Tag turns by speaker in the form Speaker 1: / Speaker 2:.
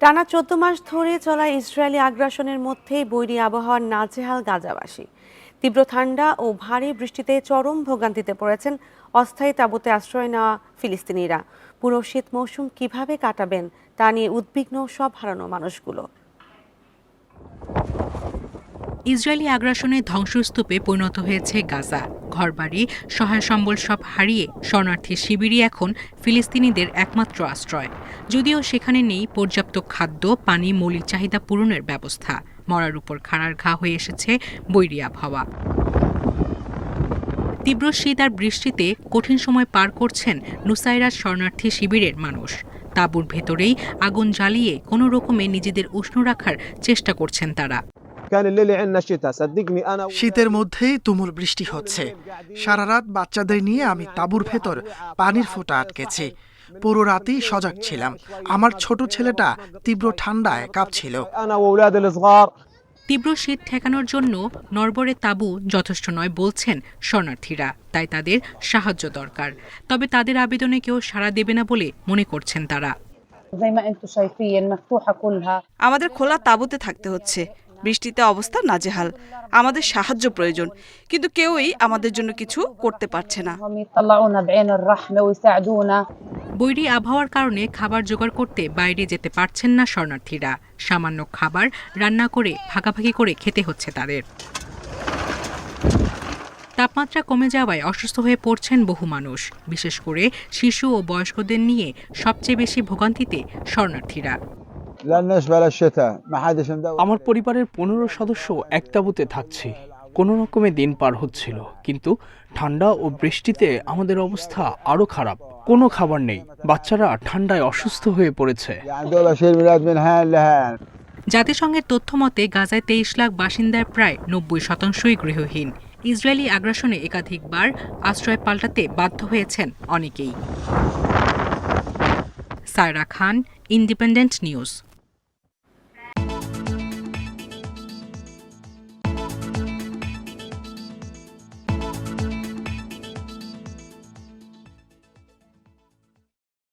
Speaker 1: টানা চোদ্দ মাস ধরে চলা ইসরায়েলি আগ্রাসনের মধ্যেই বৈরী আবহাওয়ার নাজেহাল গাজাবাসী। তীব্র ঠান্ডা ও ভারী বৃষ্টিতে চরম ভোগান্তিতে পড়েছেন অস্থায়ী তাঁবুতে আশ্রয় নেওয়া ফিলিস্তিনিরা। পুরো শীত মৌসুম কীভাবে কাটাবেন তা নিয়ে উদ্বিগ্ন সব হারানো মানুষগুলো।
Speaker 2: ইসরায়েলি আগ্রাসনে ধ্বংসস্তূপে পরিণত হয়েছে গাজা। ঘরবাড়ি, সহায় সম্বল সব হারিয়ে শরণার্থী শিবিরই এখন ফিলিস্তিনিদের একমাত্র আশ্রয়। যদিও সেখানে নেই পর্যাপ্ত খাদ্য, পানি, মৌলিক চাহিদা পূরণের ব্যবস্থা। মরার উপর খাড়ার ঘা হয়ে এসেছে বৈরী আবহাওয়া। তীব্র শীত আর বৃষ্টিতে কঠিন সময় পার করছেন নুসাইরাত শরণার্থী শিবিরের মানুষ। তাঁবুর ভেতরেই আগুন জ্বালিয়ে কোনো রকমে নিজেদের উষ্ণ রাখার চেষ্টা করছেন তারা।
Speaker 3: শীতের মধ্যেই তুমুল বৃষ্টি হচ্ছে। সারা রাত বাচ্চাদের নিয়ে আমি তাঁবুর ভেতর পানির ফোঁটা আটকেছি। পুরো রাতেই সজাগ ছিলাম। আমার ছোট ছেলেটা তীব্র ঠান্ডায় কাঁপছিল।
Speaker 2: তীব্র শীত ঠেকানোর জন্য নরবরে তাঁবু যথেষ্ট নয় বলছেন শরণার্থীরা। তাই তাদের সাহায্য দরকার। তবে তাদের আবেদনে কেউ সাড়া দেবে না বলে মনে করছেন তারা।
Speaker 4: আমাদের খোলা তাঁবুতে থাকতে হচ্ছে। বৃষ্টিতে অবস্থা নাজেহাল। আমাদের সাহায্য প্রয়োজন, কিন্তু কেউই আমাদের জন্য কিছু করতে পারছে না।
Speaker 2: বৈরী আবহাওয়ার কারণে খাবার জোগাড় করতে বাইরে যেতে পারছেন না শরণার্থীরা। সামান্য খাবার রান্না করে, ভাগাভাগি করে খেতে হচ্ছে তাদের। তাপমাত্রা কমে যাওয়ায় অসুস্থ হয়ে পড়ছেন বহু মানুষ। বিশেষ করে শিশু ও বয়স্কদের নিয়ে সবচেয়ে বেশি ভোগান্তিতে শরণার্থীরা।
Speaker 5: আমার পরিবারের পনেরো সদস্য এক তাঁবুতে থাকছি। কোনো রকমে দিন পার হচ্ছিল। কিন্তু ঠান্ডা ও বৃষ্টিতে আমাদের অবস্থা আরও খারাপ। কোনো খাবার নেই। বাচ্চারা ঠান্ডায় অসুস্থ হয়ে পড়েছে।
Speaker 2: জাতিসংঘের তথ্য মতে গাজায় তেইশ লাখ বাসিন্দার প্রায় নব্বই শতাংশই গৃহহীন। ইসরায়েলি আগ্রাসনে একাধিকবার আশ্রয় পাল্টাতে বাধ্য হয়েছেন অনেকেই। Saira Khan independent news.